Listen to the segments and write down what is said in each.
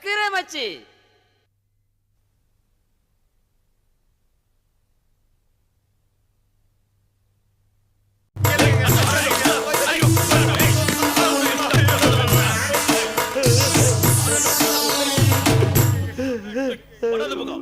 그래 맞지? 뭐라도 먹어.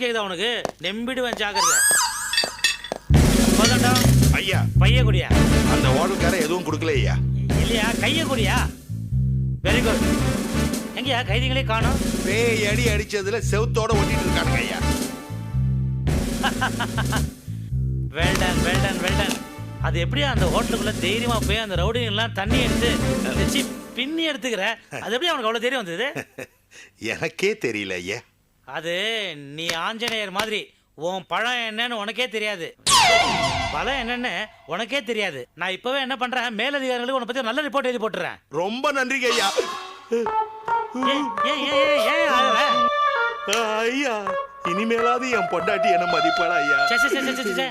கேக்குதா உனக்கு? நம்பிடுவேன் ஜாக்கிரதை. போதாண்டா ஐயா. பைய குடியா? அந்த ஓடல்காரன் எதுவும் கொடுக்கல ஐயா. இல்லையா? கைய குடியா? வெரி குட் எங்கயா? கைதிகளே காணோம். பேய் அடி அடிச்சதுல செவுத்தோட ஒட்டிட்டு இருக்கானுங்க ஐயா. வெல்டன் வெல்டன் வெல்டன் அது எப்படியா அந்த ஹோட்டலுக்குள்ள தைரியமா போய் அந்த ரவுடிங்க எல்லாம் தண்ணி எடுத்து வச்சு பின்னி எடுத்துக்கிற? அது எப்படி அவனுக்கு அவ்வளவு தைரியம் வந்தது? எனக்கே தெரியல ஐயா. அது நீ ஆஞ்சநேயர் மாதிரி உன் பழம் என்னன்னு உனக்கே தெரியாது. பழம் என்னன்னு உனக்கே தெரியாது. நான் இப்பவே என்ன பண்றேன்? மேலதிகாரிகளுக்கு உன்னை பத்தி நல்ல ரிப்போர்ட் எழுதி போட்டுறேன். ரொம்ப நன்றிங்க ஐயா? ஐயா இனிமேலாவது என் பொண்டாட்டி என்ன மதிப்பாளா ஐயா?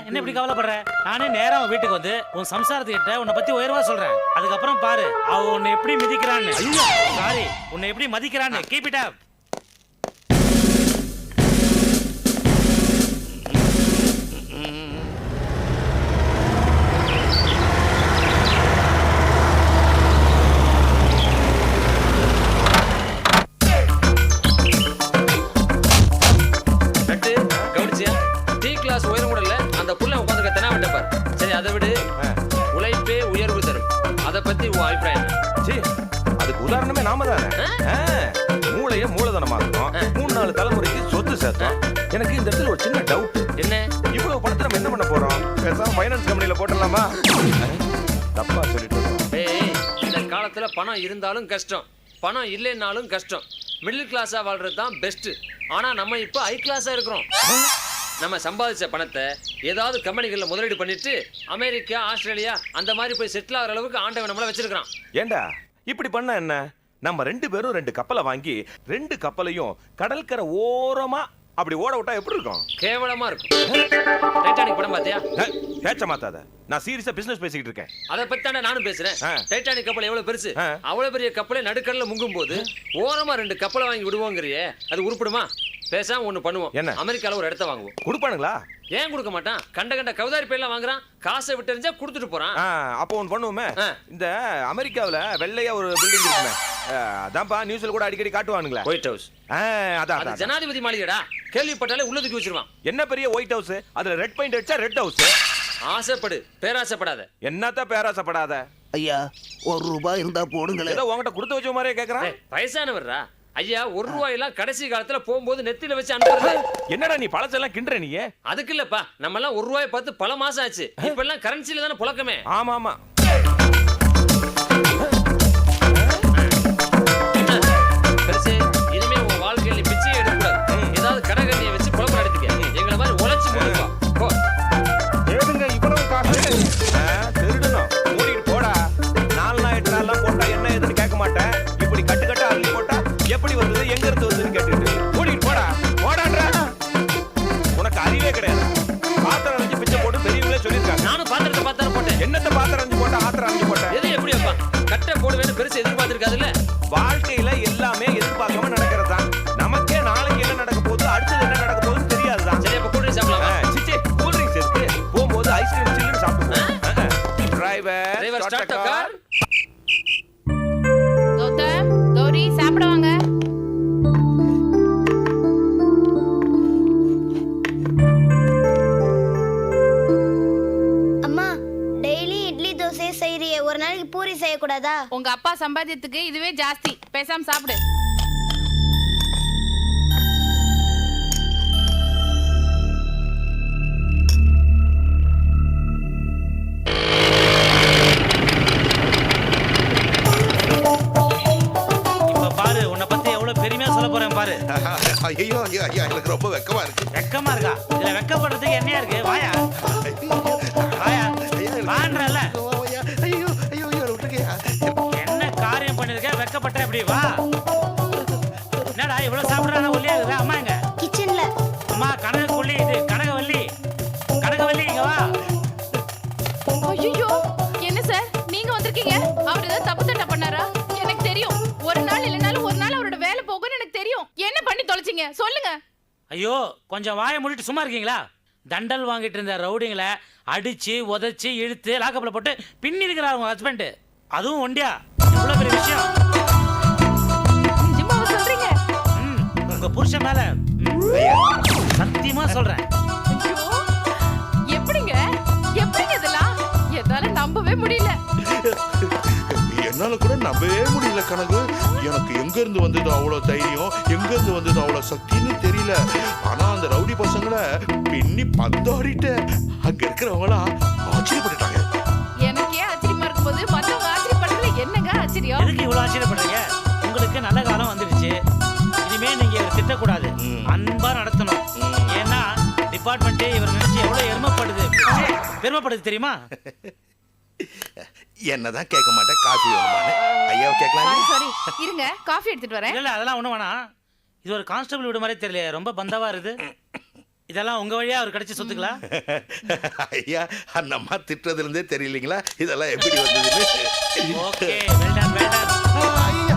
என்ன இப்படி கவலைப்படுற? நானே நேரா வீட்டுக்கு வந்து உன் சம்சாரத்துக்கிட்ட உன்னை பத்தி உயர்வா சொல்றேன். அதுக்கப்புறம் பாரு அவ உன்னை எப்படி மிதிக்கிறான்னு. சாரி உன்னை எப்படி மதிக்கிறான்னு. கீப் இட் அப் கிளாஸ் உயரம் கூட இல்ல. அந்த புள்ள உட்காந்துக்க தெனா விட்ட பாரு. சரி அதை விடு. உழைப்பே உயர்வு தரும். அதை பத்தி உன் அபிப்பிராயம் என்ன? சீ, அதுக்கு உதாரணமே நாம தானே? மூளைய மூலதனமாக்கணும் மூணு நாலு தலைமுறைக்கு சொத்து சேர்த்தோம். எனக்கு இந்த இடத்துல ஒரு சின்ன டவுட் என்ன? இவ்வளவு பணத்தை நம்ம என்ன பண்ண போறோம்? பேசாம ஃபைனான்ஸ் கம்பெனில போட்டுடலாமா? தப்பா சொல்லிட்டு இந்த காலத்துல பணம் இருந்தாலும் கஷ்டம். பணம் இல்லைன்னாலும் கஷ்டம். மிடில் கிளாஸா வாழ்றது தான் பெஸ்ட் ஆனா நம்ம இப்போ ஹை கிளாஸா இருக்கிறோம். நம்ம சம்பாதிச்ச பணத்தை ஏதாவது கம்பெனிகளில் முதலீடு பண்ணிட்டு அமெரிக்கா ஆஸ்திரேலியா அந்த மாதிரி போய் செட்டில் ஆகிற அளவுக்கு ஆண்டவன் நம்மள வச்சிருக்கிறான். ஏண்டா? இப்படி பண்ண என்ன? நம்ம ரெண்டு பேரும் ரெண்டு கப்பலை வாங்கி ரெண்டு கப்பலையும் கடற்கரை ஓரமாக அப்படி ஓட விட்டா எப்படி இருக்கும்? கேவலமா இருக்கும். டைட்டானிக் படம் பாத்தியா? ஏய், பேச்ச மாத்தாத. நான் சீரியஸா பிசினஸ் பேசிக்கிட்டு இருக்கேன். அதை பத்தி தானே நானும் பேசுறேன். ஆ. டைட்டானிக் கப்பல் எவ்வளவு பெருசு? ஆ. அவ்வளவு பெரிய கப்பலை நடுக்கடல்ல முங்கும் போது ஓரமா ரெண்டு கப்பலை வாங்கி விடுவோங்கிறியே. அது உருப்படுமா? பேசாம ஒண்ணு பண்ணுவோம். என்ன? அமெரிக்கால ஒரு இடத்த வாங்குவோம். கொடுப்பானுங்களா? ஏன் கொடுக்க மாட்டான்? கண்ட கண்ட கவுதாரி பேர்லாம் வாங்குறான். காசை விட்டுறிஞ்சா கொடுத்துட்டு போறான். ஆ, அப்போ ஒன்று பண்ணுவோமே. ஆ. இந்த அமெரிக்காவுல வெள்ளையா ஒரு பில்டிங் இருக்குமே. அதான்ப்பா நியூஸ்ல கூட அடிக்கடி காட்டுவானுங்களே. ஒயிட் ஹவுஸ் ஆ, அதான் அது. ஜனாதிபதி மாளிகைடா. கேள்விப்பட்டாலே உள்ள தூக்கி வச்சிருவான். என்ன பெரிய ஒயிட் ஹவுஸ் அதுல ரெட் பெயிண்ட் அடிச்சா ரெட் ஹவுஸ் ஆசைப்படு பேராசைப்படாத. என்னத்த பேராசப்படாத? ஐயா ஒரு ரூபாய் இருந்தா போடுங்களேன். ஏதோ உன்கிட்ட கொடுத்து வச்ச மாதிரியே கேக்குறான்? வயசானவர்ரா? ஐயா ஒரு ரூபாயெல்லாம் கடைசி காலத்துல போகும்போது நெத்தியில வச்சு அனுப்புறது. என்னடா நீ பழசெல்லாம் கிண்டுற நீ? அதுக்கு இல்லப்பா நம்ம எல்லாம் ஒரு ரூபாய் பார்த்து பல மாசம் ஆச்சு. இப்ப எல்லாம் கரன்சில தானே புழக்கமே. ஆமா ஆமா ஸ்டார்ட் கார் கௌதம் கௌரி சாப்பிடுவாங்க அம்மா டெய்லி இட்லி தோசை செய்யறியே ஒரு நாளைக்கு பூரி செய்யக்கூடாதா? உங்க அப்பா சம்பாத்தியத்துக்கு இதுவே ஜாஸ்தி. பேசாம சாப்பிடு. ஐயோ ஐயோ ஐயா எனக்கு ரொம்ப வெக்கமா இருக்கு வெக்கமா இருக்கா இதுல வெக்கப்படுறதுக்கு என்னையா இருக்கு வாயா வாயா வான்றல ஐயா, ஐயோ ஐயோ ஐயோ விட்டுருக்கையா என்ன காரியம் பண்ணிருக்க வெக்கப்பட்ட எப்படி வா தொலைச்சிங்க சொல்லுங்க. ஐயோ கொஞ்சம் வாயை மூடிட்டு சும்மா இருக்கீங்களா? தண்டல் வாங்கிட்டு இருந்த ரவுடிங்களை அடிச்சு உதைச்சு இழுத்து லாக்கப்ல போட்டு பின்னி இருக்கிறார் உங்க ஹஸ்பண்ட் அதுவும் ஒண்டியா? இவ்வளவு பெரிய விஷயம். உங்க புருஷன் மேல. சத்தியமா சொல்றேன். என்னால கூட நம்பவே முடியல கனகு எனக்கு எங்க இருந்து வந்தது அவ்வளவு தைரியம் எங்க இருந்து வந்தது அவ்வளவு சக்தின்னு தெரியல. ஆனா அந்த ரவுடி பசங்களை பின்னி பந்தாடிட்டு அங்க இருக்கிறவங்களா ஆச்சரியப்பட்டுட்டாங்க. எனக்கே ஆச்சரியமா இருக்கும்போது மத்தவங்க ஆச்சரியப்படுறதுல என்னங்க ஆச்சரியம்? எதுக்கு இவ்வளவு ஆச்சரியப்படுறீங்க? உங்களுக்கு நல்ல காலம் வந்துடுச்சு இனிமே நீங்க திட்டக்கூடாது. அன்பா நடத்தணும். ஏன்னா டிபார்ட்மெண்ட்டே இவர் நினைச்சு எவ்வளவு எருமைப்படுது. ச்சே, பெருமைப்படுது தெரியுமா? என்னதான் கேட்க மாட்டேன் காஃபி வேணுமான்னு. ஐயா சாரி கேட்கலாம் சாரி இருங்க காஃபி எடுத்துட்டு வரேன். இல்ல அதெல்லாம் ஒண்ணும் வேணாம். இது ஒரு கான்ஸ்டபிள் வீடு மாதிரி தெரியல ரொம்ப பந்தாவா இருக்குது? இதெல்லாம் உங்க வழியா அவர் கிடைச்ச சொத்துங்களா? ஐயா அந்த அம்மா திட்டுறதுல இருந்தே தெரியலீங்களா? இதெல்லாம் எப்படி வந்ததுன்னு? ஓகே ஆ, ஐயா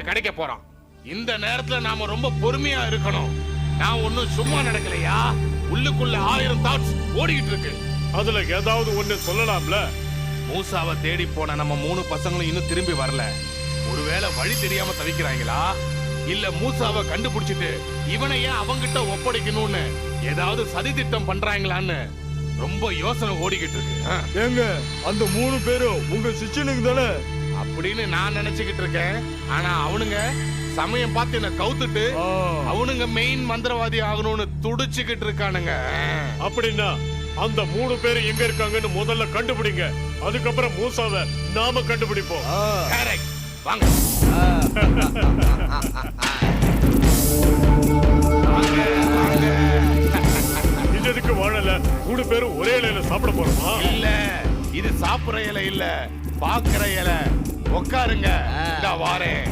நமக்கு கிடைக்க போறான். இந்த நேரத்துல நாம ரொம்ப பொறுமையா இருக்கணும். நான் ஒண்ணும் சும்மா நடக்கலையா? உள்ளுக்குள்ள ஆயிரம் தாட்ஸ் ஓடிக்கிட்டு இருக்கு. அதுல ஏதாவது ஒண்ணு சொல்லலாம்ல? மூசாவை தேடி போன நம்ம மூணு பசங்களும் இன்னும் திரும்பி வரல. ஒருவேளை வழி தெரியாம தவிக்கிறாங்களா? இல்ல மூசாவை கண்டுபிடிச்சிட்டு இவனை ஏன் அவங்கிட்ட ஒப்படைக்கணும்னு ஏதாவது சதி திட்டம் பண்றாங்களான்னு ரொம்ப யோசனை ஓடிக்கிட்டு இருக்கு. ஏங்க அந்த மூணு பேரும் உங்க சிச்சனுக்கு தானே அப்படின்னு நான் நினைச்சுக்கிட்டு இருக்கேன். ஆனா அவனுங்க சமயம் பார்த்து என்ன கவுத்துட்டு அவனுங்க மெயின் மந்திரவாதி ஆகணும்னு துடிச்சுக்கிட்டு இருக்கானுங்க. அப்படின்னா அந்த மூணு பேர் எங்க இருக்காங்கன்னு முதல்ல கண்டுபிடிங்க. அதுக்கப்புறம் மூசாவை நாம கண்டுபிடிப்போம். வாங்க வாங்க, வாங்க. இது எதுக்கு வாழல? மூணு பேரும் ஒரே இலையில சாப்பிட போறோமா? இல்ல இது சாப்பிடுற இலை இல்ல பாக்குற இலை. உட்காருங்க இந்த வாரேன்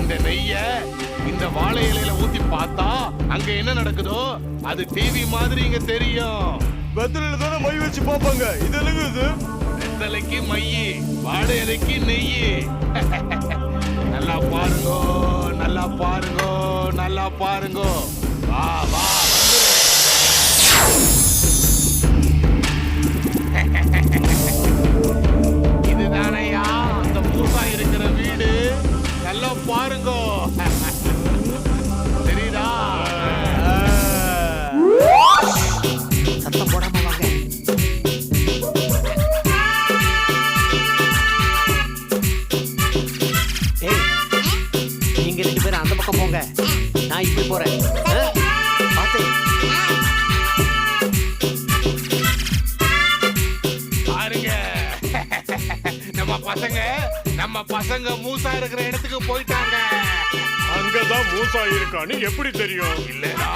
இந்த நெய்ய இந்த வாழை இலையில ஊத்தி பார்த்தா அங்க என்ன நடக்குதோ? அது டிவி மாதிரி இங்க தெரியும். வெத்தலையில தானே மை வச்சு பாப்பாங்க இது என்னங்க இது? வெத்தலைக்கு மையி வாழை இலைக்கு நெய்யி நல்லா பாருங்கோ நல்லா பாருங்கோ நல்லா பாருங்கோ. வா வா. பக்கம் போங்க நான் இப்படி போறேன் ஆ? பாத்து பாருங்க. நம்ம பசங்க நம்ம பசங்க மூசா இருக்கிற இடத்துக்கு போயிட்டாங்க. அங்கதான் மூசா இருக்கான்னு எப்படி தெரியும்? இல்லடா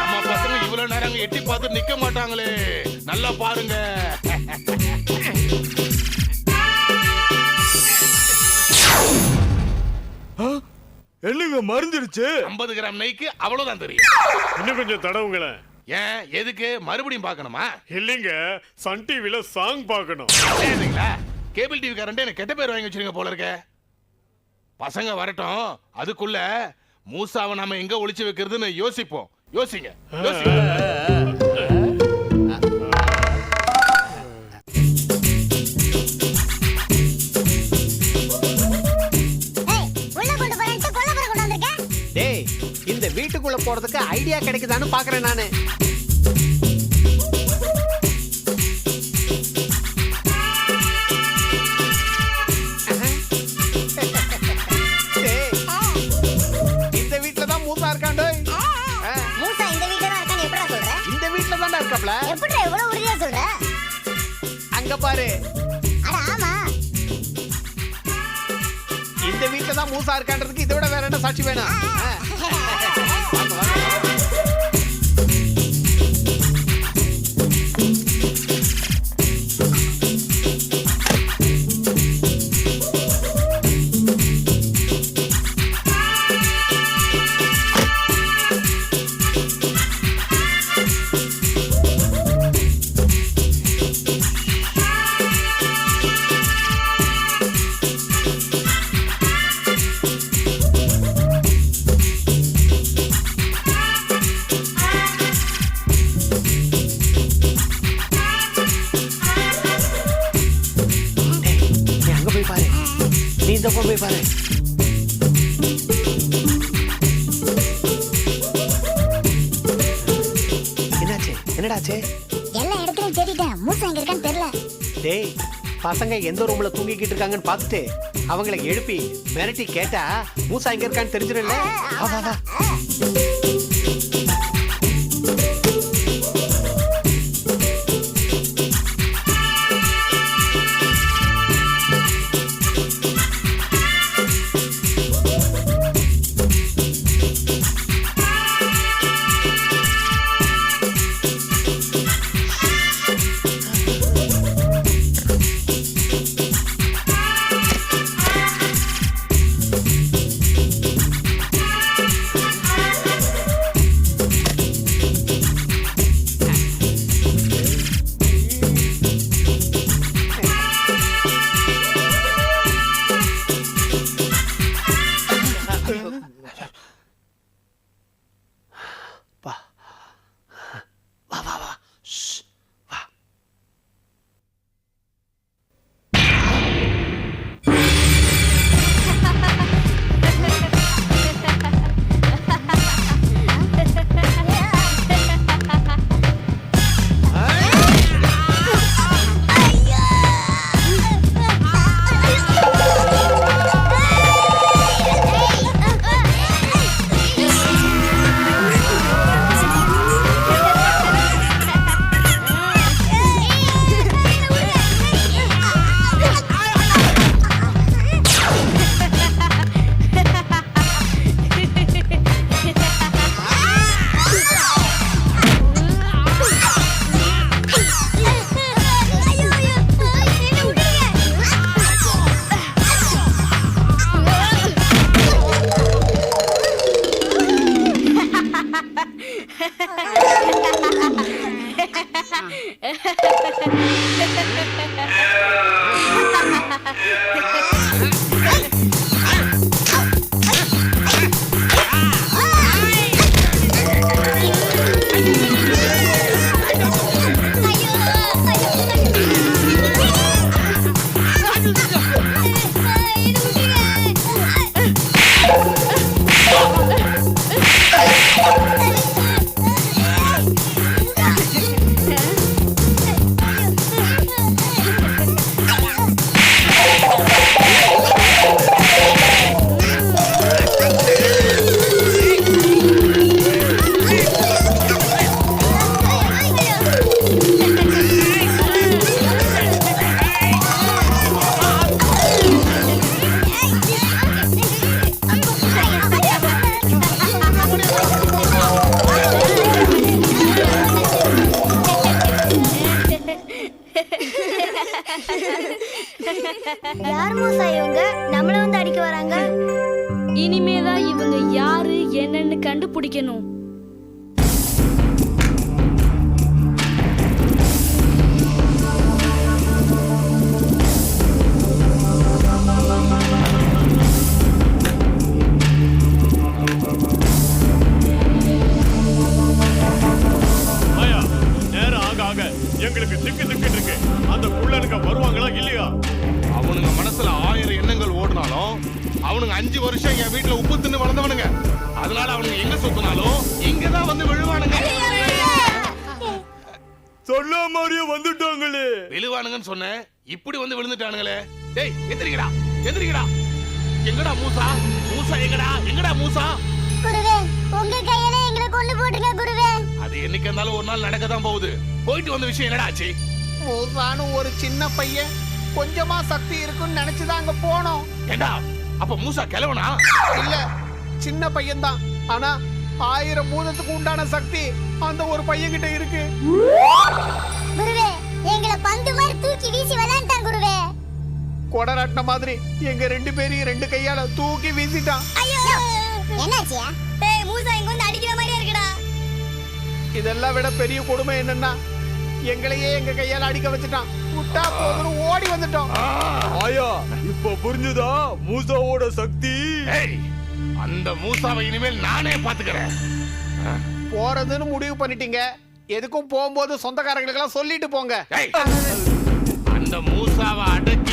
நம்ம பசங்க இவ்வளவு நேரம் எட்டி பார்த்து நிக்க மாட்டாங்களே. நல்லா பாருங்க. என்னங்க மறைஞ்சிருச்சு 50 கிராம் நெய்க்கு அவ்வளவுதான் தெரியும். இன்னும் கொஞ்சம் தடவுங்களேன். ஏன் எதுக்கு? மறுபடியும் பார்க்கணுமா? இல்லைங்க சன் டிவில சாங் பார்க்கணும். சரிங்களா கேபிள் டிவி காரண்ட எனக்கு கெட்ட பேர் வாங்கி வச்சிருங்க போல இருக்க. பசங்க வரட்டும் அதுக்குள்ள மூசாவை நாம எங்க ஒளிச்சு வைக்கிறதுன்னு யோசிப்போம். யோசிங்க யோசிங்க. வீட்டுக்குள்ள போறதுக்கு ஐடியா கிடைக்குதான்னு பாக்குறேன் நானு. இந்த வீட்ல தான் மூசா இருக்காண்டோய் ஆ, மூசா இந்த வீட்டுல தான் இருக்கான்னு எப்படா சொல்ற? இந்த வீட்ல தான்டா இருக்காப்ல. எப்படிடா எவ்வளவு உறுதியா சொல்ற? அங்க பாரு. அட ஆமா. இந்த வீட்ல தான் மூசா இருக்கான்றதுக்கு இதை விட வேற என்ன சாட்சி வேணும்? என்னடாச்சு? எல்லா இடத்துலயும் தேடிட்டேன். மூசா எங்க இருக்கான்னு தெரியல. டேய் பசங்க எந்த ரூம்ல தூங்கிக்கிட்டு இருக்காங்கன்னு பார்த்துட்டு அவங்கள எழுப்பி மிரட்டி கேட்டா மூசா எங்க இருக்கான்னு தெரிஞ்சிடல வா வா வா. இருந்தாலும் ஒரு நாள் நடக்க தான் போகுது. போயிட்டு வந்த விஷயம் என்னடா ஆச்சு? மூசான்னு ஒரு சின்ன பையன். கொஞ்சமா சக்தி இருக்குன்னு நினைச்சுதான் அங்க போனோம். ஏண்டா? அப்ப மூசா கிளவனா இல்ல சின்ன பையன்தான். ஆனா ஆயிரம் பூதத்துக்கு உண்டான சக்தி அந்த ஒரு பையன் கிட்ட இருக்கு. குருவே எங்களை பந்து மாதிரி தூக்கி வீசி விளையாண்டான் குருவே. கொடராட்டின மாதிரி எங்க ரெண்டு பேரையும் ரெண்டு கையால தூக்கி வீசிட்டான். ஐயோ! என்னாச்சியா? டேய் மூசா இதெல்லாம் விட பெரிய கொடுமை என்னன்னா எங்களையே எங்க கையால அடிக்க வச்சுட்டான். விட்டா போதுன்னு ஓடி வந்துட்டோம். ஆயா இப்ப புரிஞ்சுதா? மூசாவோட சக்தி. அந்த மூசாவை இனிமேல் நானே பாத்துக்கிறேன் போறதுன்னு முடிவு பண்ணிட்டீங்க. எதுக்கும் போகும்போது சொந்தக்காரங்களுக்கெல்லாம் சொல்லிட்டு போங்க. அந்த மூசாவை அடக்கி